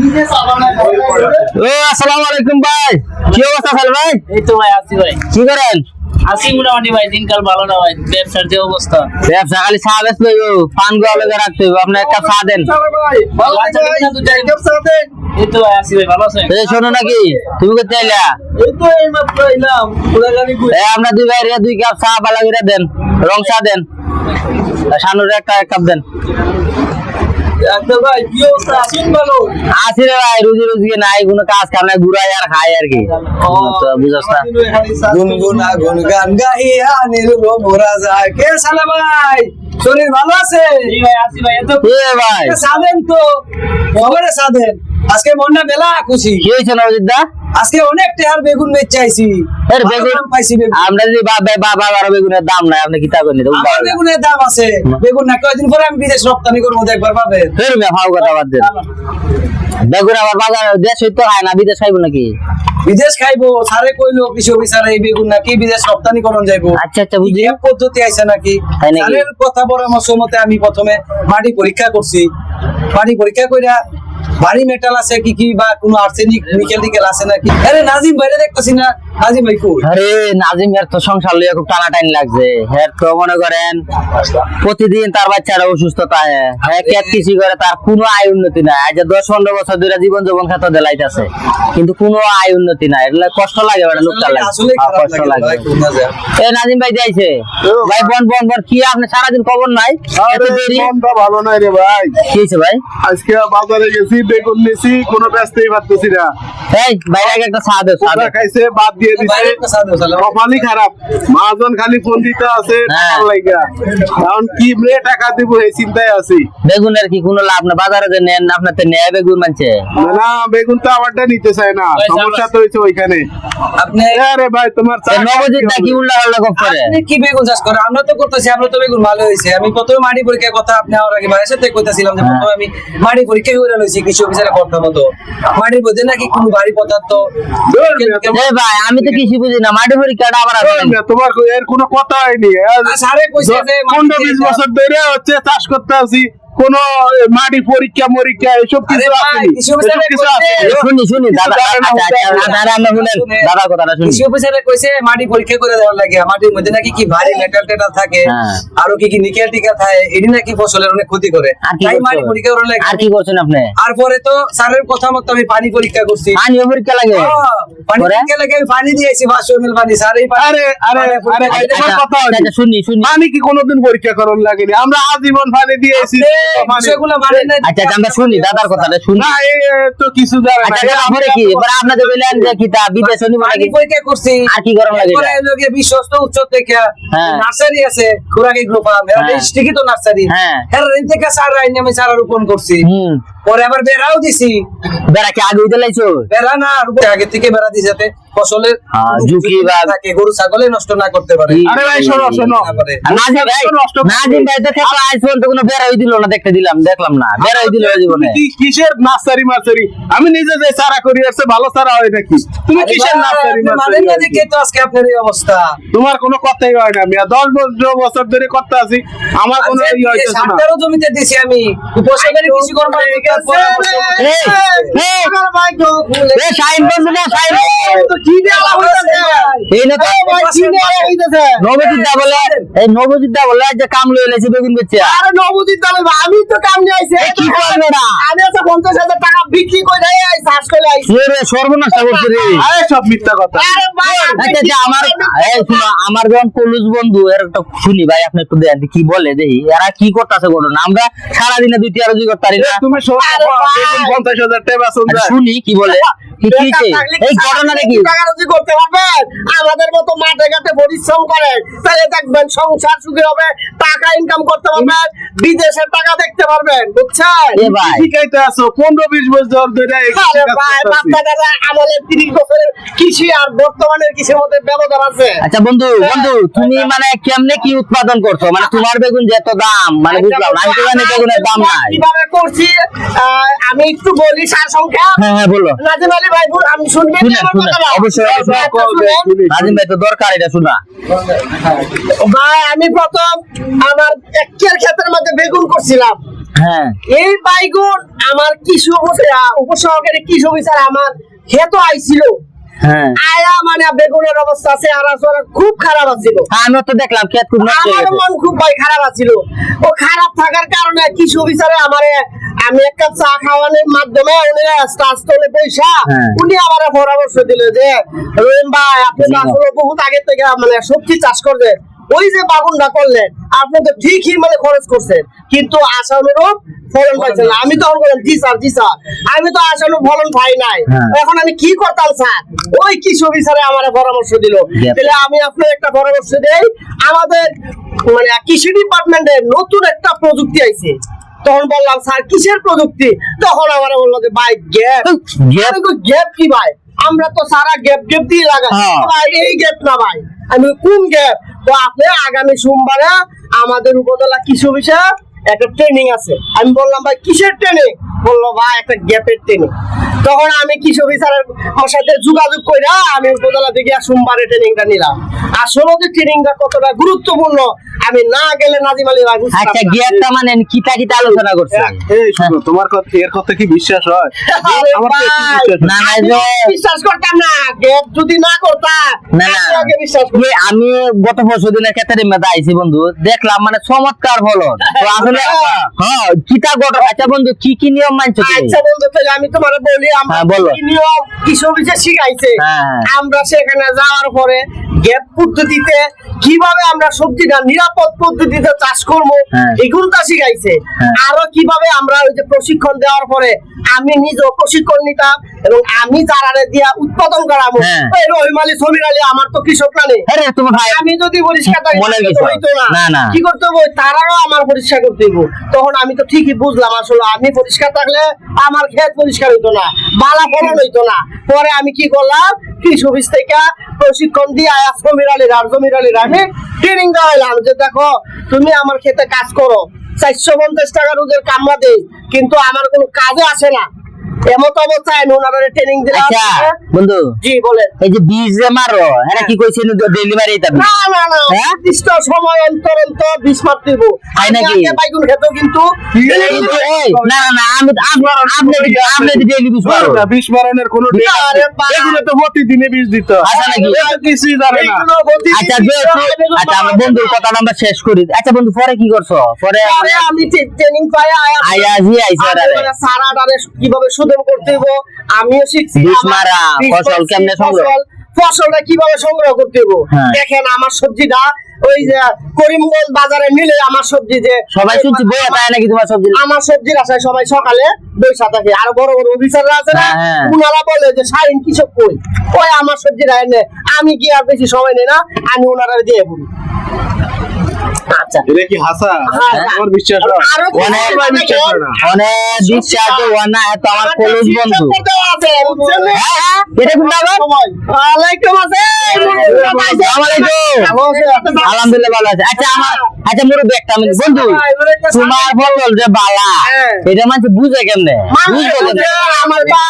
ও আসসালামু আলাইকুম ভাই। কি অবস্থা খাল ভাই? এই তো ভাই আসি ভাই। কি করেন? আসি মোটামুটি ভাই দিনকাল ভালো না ভাই ব্যবসার যে অবস্থা। ব্যবসা খালি চা বেচতে হইব পান গুয়া লেগে রাখতে হইব। আপনি একটা চা দেন। আচ্ছা, ঠিক আছে, দুটাই। এই তো ভাই আসি ভাই ভালো আছেন? এই শোনো নাকি তুমি কোথায় আইলা? এ দুই ভাই দুই কাপ চা বালা করে দেন রং চা দেন। শানুর একটা এক কাপ দেন। আছি রে ভাই রুজি রুজি নাই কোনো কাজ কাম নাই ঘুরাই আর খাই আর কি। বুঝছ না? গুনগুনা গুনগান গাহিয়া নিলুম মোরা যায় কে সালা ভাই? শরীর ভালো আছে? জি ভাই আসি ভাই এত ভাই। সাধেন তো? খবরে সাধেন? আজকে মনটা মেলা খুশি। কি হয়েছে নবজিৎদা? আজকে অনেক টেহার বেগুন বেচ চাইছি এর বেগুন দাম পাইছি আমরা যদি বাবা বাবা বারো বেগুনের দাম নাই আপনি কিতা করেন? আমার বেগুনের দাম আছে। বেগুন না কয়দিন পরে আমি বিদেশ রপ্তানি করব দেখবার পাবেন। ফের মিয়া ফাও কথা বাদ দেন বেগুন আবার বাজার দেশ হইতো খায় না বিদেশ খাইব নাকি? বিদেশ খাইবো সারে কইলো কৃষি অফিসার এই বেগুন নাকি বিদেশ রপ্তানি করন যাইবো। আচ্ছা আচ্ছা পদ্ধতি আছে নাকি? স্যারের কথা পরামর্শ মতে আমি প্রথমে মাটি পরীক্ষা করছি। মাটি পরীক্ষা কইরা ভারী মেটাল আছে কি কি বা কোনো আর্সেনিক নিকেল টিকেল আছে নাকি? আরে নাজিম বাইরে দেখতেছি না। নাজিম ভাই কই? আরে নাজিম এর তো সংসার লইয়া খুব টানাটানি লাগছে। এর তো মনে করেন প্রতিদিন তার বাচ্চারা অসুস্থ থাকে হ্যাঁ ক্যাট কৃষি করে তার কোনো আয় উন্নতি নাই। আজ দশ পনেরো বছর ধরে জীবন জীবন খাত দেলাইতেছে কিন্তু কোনো আয় উন্নতি নাই। এগুলা কষ্ট লাগে বেটা লোকটা লাগে। আসলে হ্যাঁ, কষ্ট লাগে। এ নাজিম ভাই যাইছে ভাই বন বন বন কি আপনি সারাদিন খবর নাই? এত দেরি? মনটা ভালো নাই রে ভাই। কি হয়েছে ভাই? আজকে বাজারে গেছি। বেগুন নিছি কোনো ব্যস্তই পারতেছি না। এই বাইরে একটা চা দে চা খাইছে বাদ দিয়ে দিছে। বাইরে একটা সাধু সালাম। কপালই খারাপ। মাজন খালি ফোন দিতে আছে হ্যাঁ। টাকার কি রে টাকা দিব এই চিন্তায় আছি। বেগুনের কি কোনো লাভ না? বাজারে যে নেন আপনার তো নেয় বেগুন মানছে? না, না বেগুন তো আমারটা নিতে চায় না। সমস্যা তো হয়েছে ওইখানে। আপনি আরে ভাই তোমার চা নবজিৎ দা কি উল্টা করে? আপনি কি বেগুন চাষ করে আমরা তো করতেছি আমরা তো বেগুন ভালো হয়েছে। আমি প্রথমে মাটি পরীক্ষার কথা আপনি আমার আগে ভাইয়ের সাথে কইতাছিলাম যে প্রথমে আমি মাটি পরীক্ষা করে লইছি কৃষি অফিসারের কথা মতো। মাটির মধ্যে নাকি কোনো ভারী পদার্থ ভাই আমি তো কৃষি বুঝি না মাটির পরীক্ষাটা আবার তোমার এর কোনো কথা হয়নি স্যারে কইছে যে পনেরো বিশ বছর ধরে হচ্ছে চাষ করতে আছি কোন মাটি পরীক্ষা মরীক্ষা এসব কিছু। শুনি শুনি দাদা দাদা কথাটা শুনি কৃষি অফিসারে কইছে মাটি পরীক্ষা করে দেওয়ার লাগে। মাটির মধ্যে নাকি কি ভারী মেটাল টেটাল থাকে হ্যাঁ। আরও কি কি নিকেল টিকেল থাকে এটি নাকি ফসলের অনেক ক্ষতি করে। তাই মাটি পরীক্ষা করার লাগে। আর কি করছেন আপনি? আর পরে তো স্যারের কথা মতো আমি পানি পরীক্ষা করছি। পানিও পরীক্ষা লাগে? হ্যাঁ, পানি পরে? পরীক্ষা লাগে আমি পানি দিয়েছি পানি। স্যার এই পানি- আরে আরে আরে পরীক্ষা ভাই, করে- তোমার আচ্ছা, কথা আচ্ছা, শুনি শুনি। পানি কি কোনোদিন পরীক্ষা করার লাগেনি? আমরা আজীবন পানি দিয়েছি আপনি পানি- না। আচ্ছা আচ্ছা, আমরা শুনি দাদার কথাটা শুনি না তো কিছু জানে আচ্ছা তারপরে কি এবার আপনাদের বললেন যে কি তা বিদেশ নিব নাকি পরীক্ষা করছি আর কি গরম লাগে? বিশ্বস্ত উচ্চ থেকে হ্যাঁ। নার্সারি আছে খুরাকি গ্রুপ হ্যাঁ। তো নার্সারি হ্যাঁ। এর থেকে সার আইনি আমি সারা রোপণ করছি হুম পরে আবার বেড়াও দিছি। বেড়া কি আগে উঠে লাইছো? বেড়া না আগে থেকে বেড়া দিছি যাতে ফসলের হ্যাঁ, ঝুঁকি বা- থাকে গরু ছাগলে নষ্ট না করতে পারে। আরে ভাই শোনো শোনো। নাজিম ভাই। নাজিম ভাই তো থেকে কোনো বেড়াই দিল না দেখতে দিলাম দেখলাম না। বেড়াই দিল জীবনে। কি কিসের নার্সারি মার্সারি? আমি নিজে যে চারা করি আসছে ভালো চারা হয় নাকি? তুমি কিসের ভাই, নার্সারি আপনি মানেন মার্সারি? না দেখে তো আজকে আপনার এই অবস্থা। তোমার কোনো কথাই হয় না মিয়া। দশ বছর বছর ধরে করতে আছি আমার কোনো আজকে ই হইতেছে না। সাতটারও জমিতে দিছি আমি। কৃষি কর্মকর্তার পরামর্শ আরে আরে আচ্ছা আচ্ছা আমার আমার যখন কলুজ বন্ধু, এর একটা শুনি ভাই, আপনি একটু দেন, কি বলে দেখি। এরা কি করতেছে ঘটনা আমরা সারাদিনে দুই তেরো জি করতে পারি না। তুমি আরে। বেগুন পঞ্চাশ হাজার টাকা শুনি কি বলে? এই ঘটনাটা কি? করতে পারবেন আমাদের মতো মাঠে ঘাটে পরিশ্রম করেন তাহলে দেখবেন সংসার সুখী হবে টাকা ইনকাম করতে পারবেন বিদেশের টাকা দেখতে পারবেন বুঝছেন? পনেরো বিশ বছর ধরে আমলের তিরিশ বছরের কৃষি আর বর্তমানের কৃষির মধ্যে ব্যবধান আছে। আচ্ছা বন্ধু বন্ধু তুমি মানে কেমনে কি উৎপাদন করছ? মানে তোমার বেগুন যে এত দাম মানে বুঝলাম না আমি তো জানি বেগুনের দাম নাই। কীভাবে করছি? আহ, আমি একটু বলি সার সংখ্যা হ্যাঁ হ্যাঁ বলো। নাজিম আলী ভাই আমি শুনবেন আমার শুনেন কথাটা? অবশ্যই অবশ্যই। শুনেন। নাজিম ভাই তো দরকার এটা শোনা। ভাই আমি প্রথম আমার একের ক্ষেতের মধ্যে বেগুন করছিলাম। হ্যাঁ। এই বাইগুন আমার কৃষি উপসহকারী কৃষি অফিসার আমার হেতো আইছিল। হ্যাঁ। আয়া মানে বেগুনের অবস্থা আছে আর আসলে খুব খারাপ আছিল। আমিও তো দেখলাম খেত খুব আমার মন খুব ভাই খারাপ আছিল। ও খারাপ থাকার কারণে কৃষি অফিসারে আমারে আমি একটা চা খাওয়ানোর মাধ্যমে উনি স্টাফলে পয়সা হ্যাঁ। উনি আমার পরামর্শ দিল যে রহিম ভাই আপনি তো আসলে বহুত আগে থেকে মানে সবজি চাষ করবেন। ওই যে বাগুনটা করলেন আপনি তো ঠিকই মানে খরচ করছেন। কিন্তু আশানুরূপ ফলন পাইছেন না। আমি তখন বললাম জি স্যার জি স্যার। আমি তো আশানুরূপ ফলন পাই নাই। হ্যাঁ। এখন আমি কি করতাম স্যার? ওই কৃষি অফিসারে আমার পরামর্শ দিল। তাহলে আমি আপনার একটা পরামর্শ দেই। আমাদের মানে কৃষি ডিপার্টমেন্টে নতুন একটা প্রযুক্তি আইছে। তখন বললাম স্যার কিসের প্রযুক্তি? তখন আমার বলল যে ভাই গ্যাপ Gap? গ্যাপ কি ভাই? আমরা তো সারা গ্যাপ গ্যাপ দিয়ে লাগাই। হ্যাঁ। এই গ্যাপ না ভাই। আমি কোন গ্যাপ তো আপনি আগামী সোমবারে আমাদের উপজেলা কৃষি অফিসে একটা ট্রেনিং আছে। আমি বললাম ভাই কিসের ট্রেনিং বলল ভাই একটা গ্যাপের ট্রেনিং তখন আমি কৃষি অফিসারের আমার সাথে যোগাযোগ করে আমি উপজেলা থেকে সোমবারে ট্রেনিংটা নিলাম। আসলে যে ট্রেনিংটা কতটা গুরুত্বপূর্ণ আমি না গেলে নাজিম আলী ভাই আচ্ছা। গিয়ারটা মানে কিতা কিতা আলোচনা করছে এই শুনো তোমার কথা এর কথা কি বিশ্বাস হয় আমার হয়। না না বিশ্বাস করতাম না গ্যাপ যদি না না। আগে বিশ্বাস। ইয়ে, আমি গত পরশু দিনের ক্ষেত্রে মেদা আইছি বন্ধু দেখলাম মানে চমৎকার ফলন তো আসলে হ্যাঁ কিতা গট আচ্ছা বন্ধু কি কি নিয়ম মানছো আচ্ছা বন্ধু তাহলে আমি তোমার বলি আমরা হ্যাঁ, বলো। কি নিয়ম কৃষি অফিসে শিখাইছে হ্যাঁ, হ্যাঁ। আমরা সেখানে যাওয়ার পরে গ্যাপ পদ্ধতিতে কীভাবে আমরা সবজিটা নিরাপদ পদ্ধতিতে চাষ করব হ্যাঁ। এগুলোটা শিখাইছে হ্যাঁ। আরও কীভাবে আমরা ওই যে প্রশিক্ষণ দেওয়ার পরে আমি নিজেও প্রশিক্ষণ নিতাম এবং আমি যারা দিয়া উৎপাদন করাবো। রহিম আলী সমীর আলী আমার তো কৃষক না নেই আরে তোমার ভাই আমি যদি পরিষ্কার তো না। কি করতে হবে তারাও আমার পরিষ্কার করতে হইব তখন আমি তো ঠিকই বুঝলাম আসলে আমি পরিষ্কার থাকলে আমার ক্ষেত পরিষ্কার হইতো না বালা ফলন হইতো না পরে আমি কি করলাম কৃষি অফিস থেকে প্রশিক্ষণ দিয়ে আয়া মিরালি আলীর আর জমির আমি ট্রেনিং দেওয়াইলাম যে দেখো, তুমি আমার খেতে কাজ করো। চারশো পঞ্চাশ টাকা রোজের কামলা দেই কিন্তু আমার কোনো কাজও আসে না। এমত অবস্থায় ওনারা ট্রেনিং দিলাম। আচ্ছা বন্ধু জি বলেন। এই যে বীজ যে মারো এটা কি কইছেন ডেলিভারি এটা না না না হ্যাঁ? নির্দিষ্ট সময় অন্তর অন্তর বিষ মারতে দিব তাই নাকি? বাইগুন খেতেও কিন্তু কিন্তু না না না আমি আপ- আপনি আপনি ডেলি বীজ মারো। না, বিষ মারণের কোনো না, আরে বাবা। এগুলো তো প্রতিদিনে বিষ দিত আচ্ছা নাকি? এরা কিছুই জানে না। আচ্ছা আচ্ছা আমরা বন্ধুর কথা আমরা শেষ করি। আচ্ছা বন্ধু পরে কি করছ? পরে আমি ট্রেনিং পাই আয়া জি মানে সারা কীভাবে শোধন করতে হইব আমিও শিখছি আমার মারা, ফসল কেমনে সংগ্রহ? ফসলটা কীভাবে সংগ্রহ করতে হইব হ্যাঁ। দেখেন আমার সবজিটা ওই যে করিমগঞ্জ বাজারে নিলে আমার সবজি যে সবাই শুনছি বইয়া তাই নাকি তোমার সবজি আমার সবজির আশায় সবাই সকালে বৈশা থাকে আর বড় বড় অফিসাররা আছে না হ্যাঁ, হ্যাঁ। উনারা বলে যে শাহিন কৃষক কই ওই আমার সবজিটা এনে আমি কি আর বেশি সময় নেই না আমি ওনারা দিয়ে পড়ি আচ্ছা এটা কি হাসা? হ্যাঁ, আমার বিশ্বাস হয়। অনেক বিশ্বাস। অনেক বিশ্বাস এত আমার কলেজ বন্ধু। এটা আসসালাম। আলহামদুলিল্লাহ ভালো আছে। আচ্ছা আমার আচ্ছা মুরব্বী একটা আমি বন্ধু তোমার ফসল যে বালা। হ্যাঁ। এটা মানে বুঝে কেমনে? বুঝবে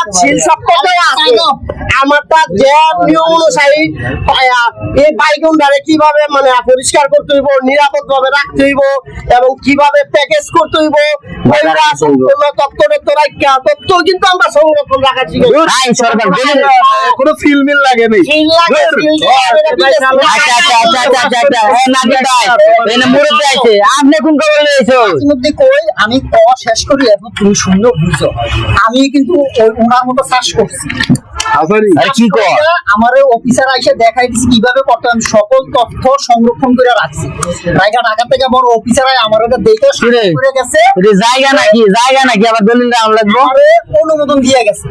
আছে। আমার তার যে নিয়ম অনুযায়ী এই কীভাবে মানে পরিষ্কার করতে হইব নিরাপদ ভাবে রাখতে হইব এবং কীভাবে প্যাকেজ করতে হইব কিন্তু আমরা সংরক্ষণ রাখা সরকার কোনো ফিল মিল লাগে নেই। এটা বিদেশ থেকে আচ্ছা আচ্ছা আচ্ছা আচ্ছা আচ্ছা আচ্ছা আপনি কোন খবর কই? আমি ক শেষ করি এখন তুমি সুন্দর বুঝছ আমি কিন্তু ওনার মতো চাষ করছি। হাসারি আরে কি কর? আমার অফিসার এসে দেখাই দিচ্ছে কীভাবে করতে আমি সকল তথ্য সংরক্ষণ করে রাখছি। রায়গা ঢাকা থেকে বড় অফিসার আমার এটা দেখে করে গেছে। এটা জায়গা নাকি? জায়গা নাকি? আবার দলিল রাম লাগবো? অনুমোদন দিয়ে গেছে।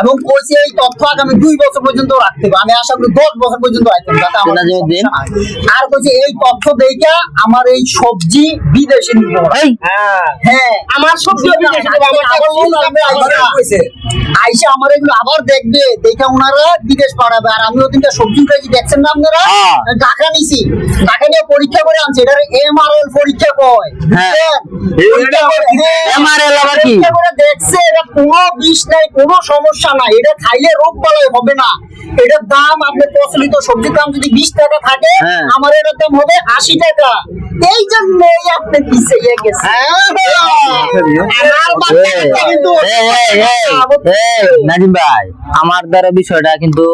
এবং কইছে এই তথ্য আগামী দুই বছর পর্যন্ত রাখতে হবে। আমি আশা করি দশ বছর পর্যন্ত রাখতে হবে, যাতে আমার দিন। হয়। আর কইছে এই তথ্য দেখে আমার এই সবজি বিদেশে নিতে হবে। হ্যাঁ। আমার সবজি বিদেশে যাবে, আমার টাকা আইসা। আইসা আমার এগুলো আবার দেখবে দেখে ওনারা বিদেশ পাঠাবে আর আমি ওদিনটা সবজি উঠাইছি দেখছেন না আপনারা হ্যাঁ। ঢাকা নিছি ঢাকা নিয়ে পরীক্ষা করে আনছি এটা কয় হ্যাঁ। বুঝছেন? পরীক্ষা করে- হ্যাঁ। করে দেখছে এটা কোনো বিষ নাই কোনো সমস্যা নাই এটা খাইলে রোগ বালাই হবে না এটার দাম আপনার প্রচলিত সবজির দাম যদি বিশ টাকা থাকে হ্যাঁ। আমার এটার দাম হবে আশি টাকা। এই জন্যই আপনি পিছিয়ে এই, এই, এই, নাজিম ভাই আমার দ্বারা বিষয়টা কিন্তু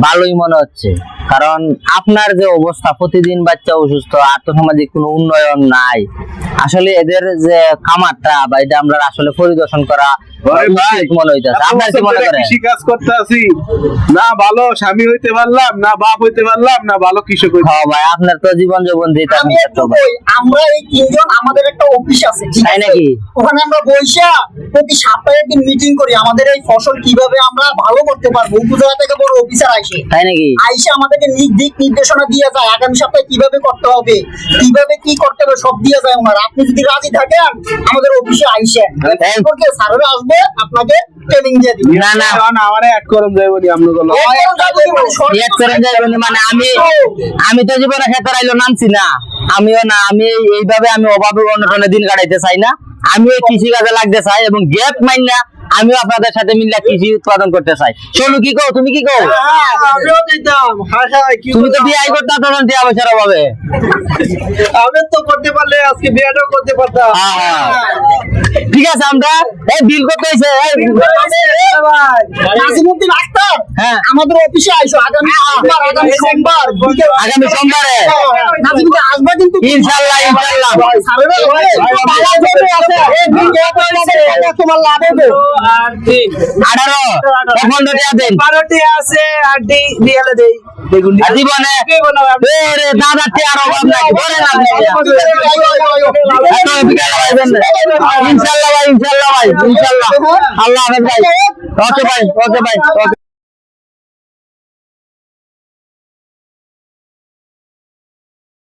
ভালোই মনে হচ্ছে। কারণ আপনার যে অবস্থা প্রতিদিন বাচ্চা অসুস্থ আর্থসামাজিক কোনো উন্নয়ন নাই। আসলে এদের যে খামারটা বা এটা আমরা আসলে পরিদর্শন করা আরে ভাই, উচিত মনে হইতেছে আপনার কি মনে করেন? কৃষি কাজ করতে আছি না ভালো স্বামী হইতে পারলাম না বাপ হইতে পারলাম না ভালো কৃষক হ্যাঁ ভাই আপনার তো জীবন যৌবন দিতে আমি একটু বই আমরা এই তিনজন আমাদের একটা অফিস আছে তাই নাকি? ওখানে আমরা বৈশা প্রতি সপ্তাহে একদিন মিটিং করি আমাদের এই ফসল কীভাবে আমরা ভালো করতে পারব উপজেলা থেকে বড় অফিসার আসে। তাই নাকি? আইসা আমাদেরকে দিক নির্দেশনা দিয়ে যায় আগামী সপ্তাহে কীভাবে করতে হবে কীভাবে কি করতে হবে সব দিয়ে যায় ওনারা। আপনি যদি রাজি থাকেন আমাদের অফিসে আইসেন। হ্যাঁ। সম্পর্কে স্যারেরা আসবে? আপনাকে ট্রেনিং দিয়ে দিই না না। আমার অ্যাড করুন আপনি বলো অ্যাড করুন মানে মানে আমি আমি তো জীবনে খেতে রাইলো নামছি না। আমিও না আমি এইভাবে আমি অভাবে অনটনে দিন কাটাইতে চাই না। আমিও এই কৃষি কাজে লাগতে চাই এবং গ্যাপ মাইন না আমিও আপনাদের সাথে মিলে কৃষি উৎপাদন করতে চাই। সোনু কি কও? তুমি কি কও? হ্যাঁ, আমিও দিতাম হায় হায় কি তুমি তো বিয়ে করতে তখন টিয়া পয়সার অভাবে। আমি তো করতে পারলে আজকে বিয়েটাও করতে পারতাম। হ্যাঁ, হ্যাঁ। ঠিক আছে আমরা এই বিল করতে হয়েছে নাজিমুদ্দিন আক্তার? হ্যাঁ। আমাদের অফিসে আইসো আগামী সোমবার আগামী সোমবার আগামী সোমবারে। নাজিমুদ্দিন আসবে কিন্তু বিঘে আছে, তোমার লাভ হবে। আর তিন আঠারো বারোটি আছে আর দেই জীবনে দাদা। ইনশাল্লাহ ভাই ইনশাল্লাহ ভাই ইনশাল্লাহ আল্লাহ হাফেজ ভাই ওকে ভাই ওকে ভাই ওকে